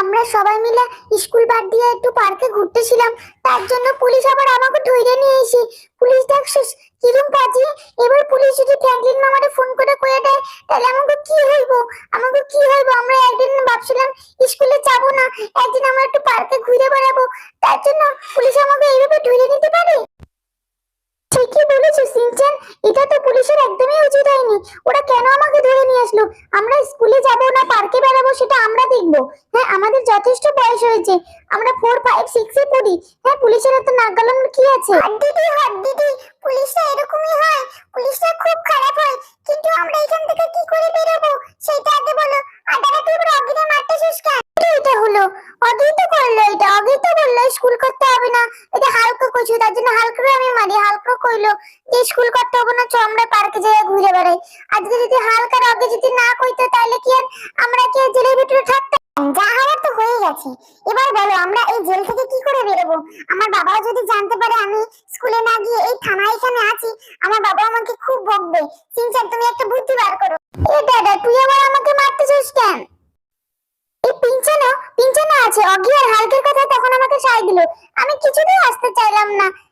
আমরা সবাই মিলে স্কুল বাদ দিয়ে একটু পার্কে ঘুরতেছিলাম। তার জন্য পুলিশ আবার আমাকে ধরে নিয়ে এসে, পুলিশ দেখছিস? কিরম কাজে এবার পুলিশ যদি ফ্র্যাঙ্কলিন মামারে ফোন করে কয়ে দেয়, তাহলে আমাকে কি হইব? আমাকে কি হইব? আমরা একদিন ভাবছিলাম স্কুলে যাব না, একদিন আমরা একটু পার্কে ঘুরে বেড়াবো। তার জন্য পুলিশ আমাকে এইভাবে ধরে নিতে পারে? ঠিকই বলেছ, সিনচান? এটা তো পুলিশের একদমই উচিত হয়নি। ওরা কেন আমাকে ধরে নিয়ে আসলো? আমরা স্কুলে যাব না, পার্কে বেড়াবো, সেটা আমরা দেখব। হ্যাঁ আমাদের যথেষ্ট বয়স হয়েছে। আমরা ফোর ফাইভ সিক্সে পড়ি। হ্যাঁ পুলিশের এত নাক গলানোর কি আছে? দিদি, হাত দিদি, পুলিশরা এরকমই হয় পুলিশটা খুব খারাপ হয় কিন্তু আমরা এখান থেকে কি করে বেরোবো সেটা আগে বলো আর দাদা তুই এবার অগিনে মারতে শেষ কেন এটা হলো অগেই তো করল এটা অগেই তো বলল স্কুল করতে হবে না এটা হালকা কইছো তার জন্য হালকা আমি মারি হালকা কইলো যে স্কুল করতে হবে না চ পার্কে যেয়ে ঘুরে বেড়াই। আজকে যদি হালকার আগে যদি না কইতো, তাহলে কি আমরা কি জেলের ভিতরে থাকতাম? যা হওয়ার তো হয়ে গেছে। এবার বলো, আমরা এই জেল থেকে কি করে বেরোবো? আমার বাবাও যদি জানতে পারে আমি স্কুলে না গিয়ে এই থানায় এখানে আছি, আমার বাবা আমাকে খুব বকবে। চিনচান তুমি একটা বুদ্ধি বার করো। এ দাদা, তুই আবার আমাকে মারতেছিস কেন? এই পিঞ্চানো পিঞ্চানো আছে, অগি আর হালকের কথা তখন আমাকে সাই দিল। আমি কিছুতেই আসতে চাইলাম না।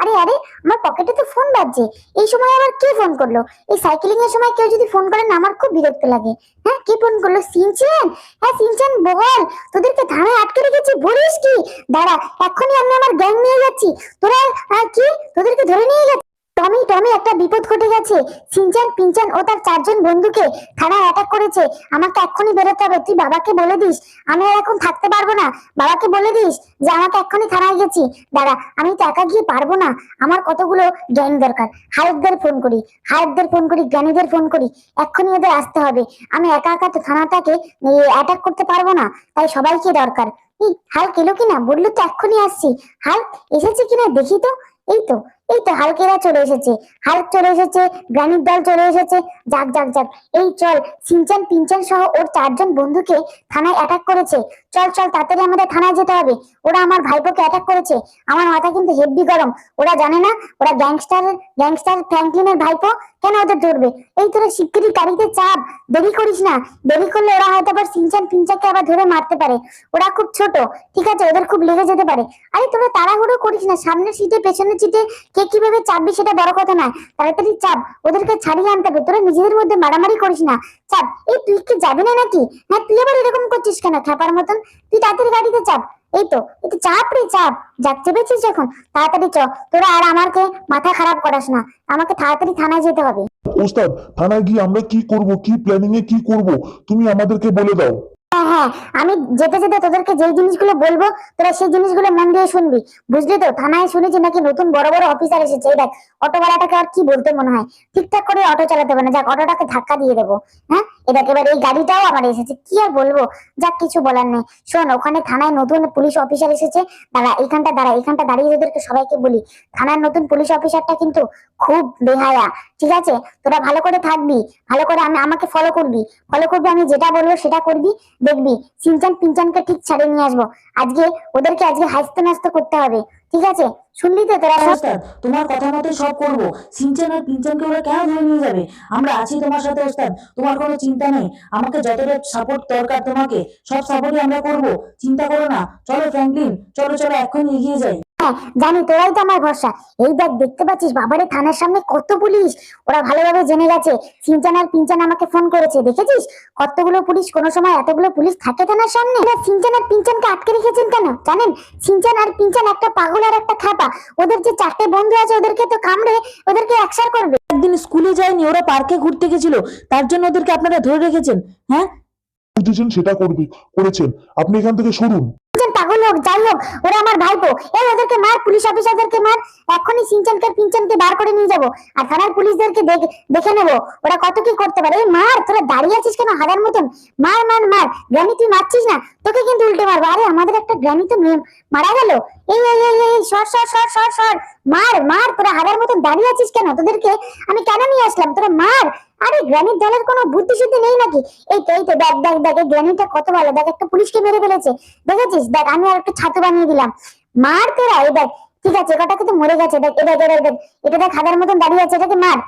আরে আরে, আমার পকেটে তো ফোন বাজছে। এই সময় আবার কে ফোন করল? এই সাইকেলিং এর সময় কেউ যদি ফোন করেন আমার খুব বিরক্ত লাগে। হ্যাঁ কে ফোন করল? সিনচেন? হ্যাঁ সিনচেন, বল। তোদেরকে থানায় আটকে রেখেছি, বলিস কি? দাঁড়া, এখনই আমি আমার গ্যাং নিয়ে যাচ্ছি। তোরা কি? তোদেরকে ধরে নিয়ে যাচ্ছি? টমি টমি, একটা বিপদ ঘটে গেছে। সিনচান, পিনচান ও তার চারজন বন্ধুকে থানায় অ্যাটাক করেছে। আমাকে এক্ষুনি বেরোতে হবে। তুই বাবাকে বলে দিস। আমি আর এখন থাকতে পারব না। বাবাকে বলে দিস যে, আমাকে এক্ষুনি থানায় গেছি। দাঁড়া, আমি তো একা গিয়ে পারব না। আমার কতগুলো জ্ঞান দরকার। হায়কদের ফোন করি। হায়কদের ফোন করি, জ্ঞানীদের ফোন করি। এক্ষুনি ওদের আসতে হবে। আমি একা একা তো থানাটাকে অ্যাটাক করতে পারব না। তাই সবাইকে দরকার। এই হাল্ক এলো কিনা? বলল তো, এক্ষুনি আসছি। হাল এসেছে কিনা দেখি তো। এই তো এই তো হালকেরা চলে এসেছে। হাল্ক চলে এসেছে, গ্রানির দল চলে এসেছে। যাক যাক যাক। এই চল, সিনচান, পিনচান সহ ওর চারজন বন্ধুকে থানায় অ্যাটাক করেছে। চল চল, তাড়াতাড়ি আমাদের থানায় যেতে হবে। ওরা আমার ভাইপোকে অ্যাটাক করেছে। আমার মাথা কিন্তু হেভি গরম। ওরা জানে না, ওরা গ্যাংস্টার গ্যাংস্টার ফ্র্যাঙ্কলিনের ভাইপো। কেন ওদের ধরবে? এই তোরা শিগগিরই গাড়িতে চাপ। দেরি করিস না। দেরি করলে ওরা হয়তো আবার সিনচান, পিনচানকে আবার ধরে মারতে পারে। ওরা খুব ছোট। ঠিক আছে, ওদের খুব লেগে যেতে পারে। আরে তোরা তাড়াহুড়ো করিস না। সামনের সিটে পেছনের সিটে কে কীভাবে চাপবি সেটা বড় কথা না। তাড়াতাড়ি চাপ। ওদেরকে ছাড়িয়ে আনতে হবে। তোরা নিজেদের মধ্যে মারামারি করিস না। চাপ। এই তুই কি যাবি না নাকি? হ্যাঁ তুই আবার এরকম করছিস কেন? খ্যাপার মতন। তুই তাড়াতাড়ি গাড়িতে চাপ। এই তো। এই চাপ রে, চাপ। যাক, চেপেছিস এখন। তাড়াতাড়ি চ। তোরা আর আমাকে মাথা খারাপ করাস না। আমাকে তাড়াতাড়ি থানায় যেতে হবে। ওস্তাদ, থানায় গিয়ে আমরা কি করব? কি প্ল্যানিং এ কি করব? তুমি আমাদেরকে বলে দাও। হ্যাঁ হ্যাঁ আমি যেতে যেতে তোদেরকে জিনিসগুলো বলব, তোরা সেই জিনিসগুলো মন দিয়ে শুনবি। বুঝলি তো? থানায় শুনেছি নাকি নতুন বড় বড় অফিসার এসেছে। দেখ, অটোওয়ালাটাকে আর কি বলতে মনে হয়? ঠিকঠাক করে অটো চালাতে পারে যাক, অটোটাকে ধাক্কা দিয়ে দেবো। হ্যাঁ? এটা এবার এই গাড়িটাও আমার এসেছে। কি আর বলব? যাক, কিছু বলার নেই। শোন, ওখানে থানায় নতুন পুলিশ অফিসার এসেছে। দাঁড়া এখানটা দাঁড়া এখানটা দাঁড়িয়ে তোদেরকে সবাইকে বলি। থানার নতুন পুলিশ অফিসারটা কিন্তু খুব বেহায়া, ঠিক আছে? তোরা ভালো করে থাকবি, ভালো করে আমি, আমাকে ফলো করবি। ফলো করবি, আমি যেটা বলব সেটা করবি। দেখবি, সিনচান পিনচানকে ঠিক ছাড়ে নিয়ে আসব। আজকে ওদেরকে আজকে হাসতে নাস্তে করতে হবে, ঠিক আছে? শুনলি তো তোরা? ওস্তাদ, তোমার কথা মতো সব করব। সিনচান আর পিনচানকে ওরা কেন ধরে নিয়ে যাবে? আমরা আছি তোমার সাথে, ওস্তাদ। তোমার কোনো চিন্তা নেই। আমাকে যতটা সাপোর্ট দরকার তোমাকে, সব সাপোর্টই আমরা করব। চিন্তা করো না। চলো, ফ্র্যাঙ্কলিন, চলো চলো এখন এগিয়ে যাই। হ্যাঁ জানি তোরাই তো আমার ভরসা। এই দেখ দেখতে পাচ্ছিস বাবারে থানার সামনে কত পুলিশ? ওরা ভালোভাবে জেনে গেছে। সিনচান আর পিনচান আমাকে ফোন করেছে দেখেছিস? কতগুলো পুলিশ কোনো সময় এতগুলো পুলিশ থাকে থানার সামনে? এরা সিনচান আর পিনচানকে আটকে রেখেছেন কেন? জানেন সিনচান আর পিনচান একটা পাগল আর একটা খাপা ওদের যে চারটে বন্ধু আছে ওদেরকে তো কামড়ে ওদেরকে একসার করবে। একদিন স্কুলে যায়নি ওরা পার্কে ঘুরতে গেছিল। তার জন্য ওদেরকে আপনারা ধরে রেখেছেন হ্যাঁ? বুঝেছেন সেটা করবে করেছেন। আপনি এখান থেকে সরুন। হোক, যাই হোক, ওরা আমার ভাইপো। এই ওদেরকে মার, পুলিশ অফিসারদেরকে মার, এখনই সিনচানকে পিনচানকে বার করে নিয়ে যাব। আর থানার পুলিশদেরকে দেখ- নেব, ওরা কত কি করতে পারে। এই মার, তোরা দাঁড়িয়ে আছিস কেন হাজার মতন? মার মার মার গ্রানি তুই মারছিস না? তোকে কিন্তু উল্টে মারবো। আরে, আমাদের একটা গ্রানি তো মারা গেল। একটা ছাতু বানিয়ে দিলাম। মার দেখ। ঠিক আছে কিন্তু মরে গেছে। দেখ এটা দেখ এটা দেখ, হাজার মতন দাঁড়িয়ে আছে। মার।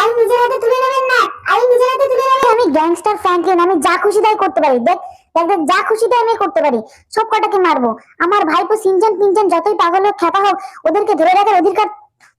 আই নিজের হাতে তুলে না। আই নিজের হাতে তুলে আমি গ্যাংস্টার আমি যা খুশি তাই করতে পারি। দেখ দেখ যা খুশি তাই আমি করতে পারি, সব কটাকে মারবো। আমার ভাইপো সিনচান পিনচান যতই পাগল হোক, খ্যাপা হোক, ওদেরকে ধরে রাখার অধিকার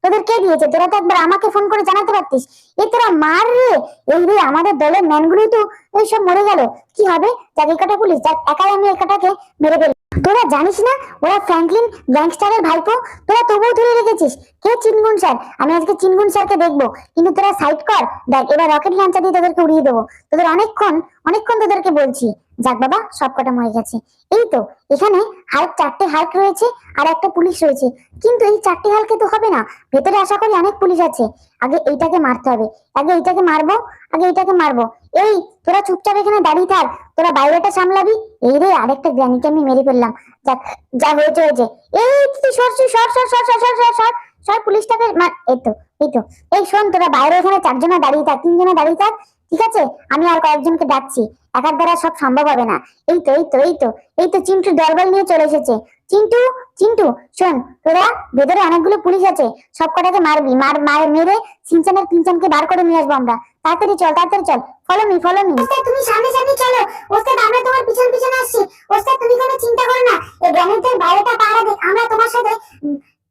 তোদের কে দিয়েছে। তোরা তো একবার আমাকে ফোন করে জানাতে পারতিস। এ তোরা মার রে! এই রে, আমাদের দলের ম্যানগুলোই তো এইসব মরে গেল। কি হবে? যাকে কাটা পুলিশ, যাক, একাই আমি একাটাকে কটাকে মেরে ফেলি তোরা জানিস না ওরা ফ্র্যাঙ্কলিন গ্যাংস্টারের ভাইপো? তোরা তবুও ধরে রেখেছিস। কে চিনগুন স্যার? আমি আজকে চিনগুন স্যারকে দেখব। কিন্তু তোরা সাইড কর। দেখ, এবার রকেট লঞ্চার দিয়ে তোদেরকে উড়িয়ে দেবো। তোদের অনেকক্ষণ অনেকক্ষণ তোদেরকে বলছি। যাক বাবা সব কটা মরে গেছে। এই তো, এখানে হাল্ক চারটে হাল্ক রয়েছে আর একটা পুলিশ রয়েছে। কিন্তু এই চারটে হালকে তো হবে না। ভেতরে আশা করি অনেক পুলিশ আছে। আগে এইটাকে মারতে হবে। আগে এইটাকে মারবো, আগে এইটাকে মারবো। এই, তোরা চুপচাপ এখানে দাঁড়িয়ে থাক, তোরা বাইরেটা সামলাবি। এই রে, আরেকটা গ্রানিকে আমি মেরে ফেললাম। যাক, যা হয়েছে হয়েছে। এই, তুই সর সর সর সর সর সর সর সর সর, পুলিশটাকে এই তো এই তো। এই শোন, তোরা বাইরে এখানে চারজনে দাঁড়িয়ে থাক, তিনজনে দাঁড়িয়ে থাক, ঠিক আছে? আমি আর কয়েকজনকে ডাকছি। একার দ্বারা সব সম্ভব হবে না। এই তো এই তো এই তো এই তো চিন্টু দলবল নিয়ে চলে এসেছে। চিন্টু চিন্টু, শোন, তোরা ভেতরে অনেকগুলো পুলিশ আছে সব কটাকে মারবি। মার মার মেরে সিনচানের পিনচানকে বার করে নিয়ে আসব আমরা। তাড়াতাড়ি চল তাড়াতাড়ি চল। ফলো মি ফলো মি ওস্তাদ তুমি সামনে সামনে চলো। ওস্তাদ আমরা তোমার পিছন পিছন আসছি। ওস্তাদ তুমি কোনো চিন্তা করো না। এই গ্রামের বাইরেটা পাহারা দে আমরা তোমার সাথে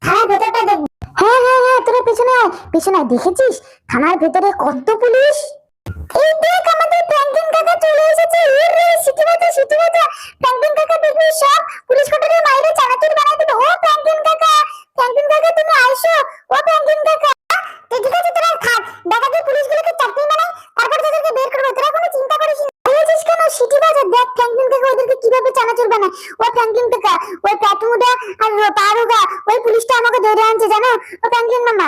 থানার ভেতরটা দেখব হ্যাঁ হ্যাঁ হ্যাঁ তোরা পিছনে আয়। পিছনে আয় দেখেছিস? থানার ভেতরে কত পুলিশ? এই দেখ আমাদের প্যান্টিন কাকা চলে এসেছে এই রে সিটি বাজা সিটি বাজা ফ্র্যাঙ্কলিন কাকা দেখবি সব পুলিশ কোটারের বাইরে চানাচুর বানাই দিল ও ফ্র্যাঙ্কলিন কাকা ফ্র্যাঙ্কলিন কাকা তুমি আইসো ও ফ্র্যাঙ্কলিন কাকা তো ঠিক আছে তোরা থাক দেখা যায় পুলিশগুলোকে চাকরি বানাই তারপর তোদেরকে বের করব তোরা কোনো চিন্তা করিস না বলেছিস কেন সিটি বাজার দেখ ফ্র্যাঙ্কলিন কাকা ওদেরকে কীভাবে চানাচুর বানায় ও ফ্র্যাঙ্কলিন ওই প্যাটুডা আর পারুগা ওই পুলিশটা আমাকে ধরে আনছে, জানো? ও ফ্র্যাঙ্কলিন মামা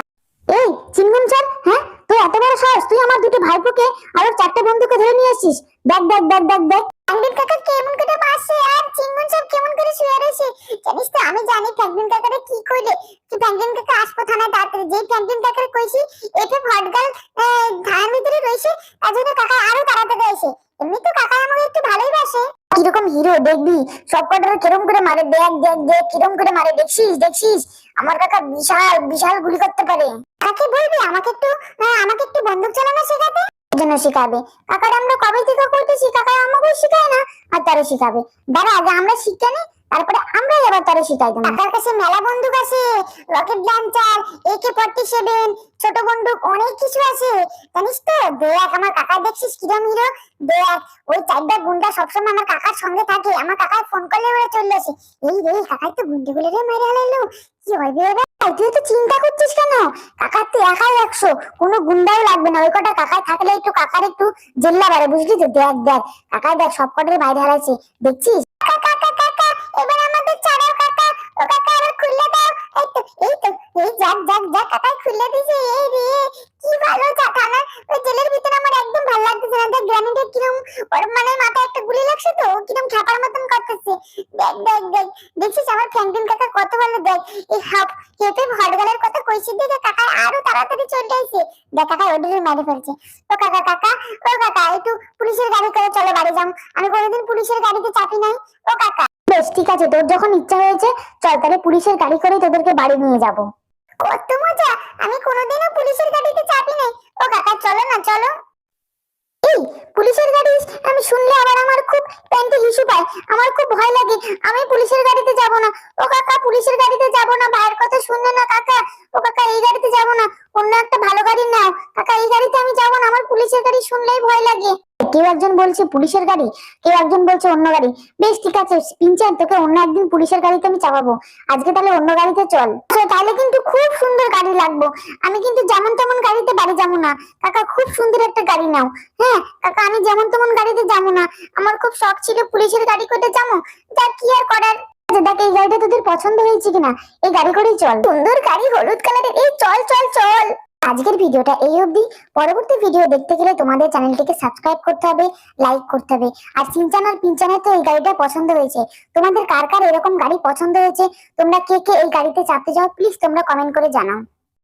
এই চিনগুন স্যার হ্যাঁ? তুই এত বড় সাহস? তুই আমার দুটো ভাইপোকে আর ওর চারটে বন্ধুকে ধরে নিয়ে আসছিস। দেখ দেখ দেখ দেখ দেখ। ফ্র্যাঙ্কলিন কাকা কেমন করে মারছে? আর চিনগুন স্যার কেমন করে শুয়ে রয়েছে? জানিস তো, আমি জানি ফ্র্যাঙ্কলিন কাকারে কি করলে তুই ফ্র্যাঙ্কলিন কাকা আসব থানায় তাড়াতাড়ি যে ফ্র্যাঙ্কলিন কাকার কইছি, এতে ভটগাল থানার ভিতরে রয়েছে, তার জন্য কাকা আরও তাড়াতাড়ি এসে এমনি তো কাকা আমাকে একটু ভালোই বাসে। কীরকম হিরো দেখবি? সব কটারে কিরম করে মারে? দেখ দেখ দেখ কিরম করে মারে? দেখছিস দেখছিস আমার কাকা বিশাল বিশাল গুলি করতে পারে। কাকে বলবি? আমাকে একটু আমাকে একটু বন্দুক চালানো শেখাতে? জন্য শিখাবে। কাকার আমরা কবে থেকে করতেছি? কাকা আমাকেও শিখায় না, আর তারও শিখাবে। দাঁড়া, আগে আমরা শিখে নি। তারপরে আমরাই আবার তারে শিখাই দেবো। কাকার কাছে মেলা বন্দুক আছে rocket launcher AK forty seven ছোট বন্দুক, অনেক কিছু আছে। জানিস তো, দেখ, আমার কাকা দেখছিস কিরম হিরো দেখ, ওই চারটা গুন্ডা সবসময় আমার কাকার সঙ্গে থাকে। আমার কাকায় ফোন করলে ওরা চলে আসে। এই রে কাকাই তো গুন্ডে গুলো মেরে হারাইলো কি হবে এবার তুই তো চিন্তা করছিস কেন? কাকার তো একাই একশো। কোনো গুন্ডাও লাগবে না। ওই কটা কাকায় থাকলে একটু কাকার একটু জেল্লা বাড়ে, বুঝলি তো? দেখ দেখ, কাকাই দেখ, সব কটাই বাইরে হারাইছে। দেখছিস? কাকা এবার আমাদের ছাড়াও কাকা ও কাকা আবার খুললে দাও। এই তো এই তো, এই যাক যাক যাক কাকাই খুললে দিছে এই রে। কি ভালো চাকানা ওই জেলের ভিতরে আমার একদম ভালো লাগতেছে না। দেখ গ্রানেডের কিরম, ওর মানে মাথায় একটা গুলি লাগছে তো, ও কিরম খাপার মতন করতেছে। দেখ দেখ দেখ দেখছিস আমার ফ্র্যাঙ্কলিন কাকা কত ভালো। দেখ, এই হাফ হেঁটে হটগালের কথা কইছি দেখে কাকা আরও তাড়াতাড়ি চলে আইছে দেখ কাকা ওদের মেরে ফেলছে ও কাকা কাকা, ও কাকা, একটু পুলিশের গাড়ি করে চলো, বাড়ি যাও। আমি কোনোদিন পুলিশের গাড়িতে চাপি নাই। ও কাকা। বেশ ঠিক আছে তোর যখন ইচ্ছা হয়েছে চল তাহলে পুলিশের গাড়ি করে তোদেরকে বাড়ি নিয়ে যাব। কত মজা! আমি কোনোদিনও পুলিশের গাড়িতে চাপি নাই। ও কাকা চলো না চলো। এই পুলিশের গাড়ি আমি শুনলে আবার আমার খুব প্যান্টে হিসু পায়। আমার খুব ভয় লাগে আমি পুলিশের গাড়িতে যাব না। ও কাকা পুলিশের গাড়িতে যাব না ভাইয়ের কথা শুনলে না কাকা? ও কাকা এই গাড়িতে যাব না। অন্য একটা ভালো গাড়ি নাও। কাকা, এই গাড়িতে আমি যাব না, আমার পুলিশের গাড়ি শুনলেই ভয় লাগে। কেউ একজন বলছে, পুলিশের গাড়ি? কেউ একজন বলছে, অন্য গাড়ি। বেশ, ঠিক আছে, পিনচান, তোকে অন্য একদিন পুলিশের গাড়িতে আমি চাপাবো। আজকে তাহলে অন্য গাড়িতে চল। তাহলে কিন্তু খুব সুন্দর গাড়ি লাগবো। আমি কিন্তু যেমন তেমন গাড়িতে বাড়ি যাব না। কাকা, খুব সুন্দর একটা গাড়ি নাও। হ্যাঁ কাকা, আমি যেমন তেমন গাড়িতে যাব না। আমার খুব শখ ছিল পুলিশের গাড়ি করতে যাব। যা কি আর করার? এই গাড়িটা তোদের পছন্দ হয়েছে কিনা? এই গাড়ি করেই চল। গাড়ি, হলুদ এই চল চল চল। আজকের ভিডিওটা এই অবধি। পরবর্তী ভিডিও দেখতে গেলে তোমাদের সাবস্ক্রাইব করতে হবে, লাইক করতে হবে। আর তো এই গাড়িটা পছন্দ হয়েছে। তোমাদের কার কার এরকম গাড়ি পছন্দ হয়েছে? তোমরা কে কে এই গাড়িতে চাপতে যাও প্লিজ তোমরা কমেন্ট করে জানাও।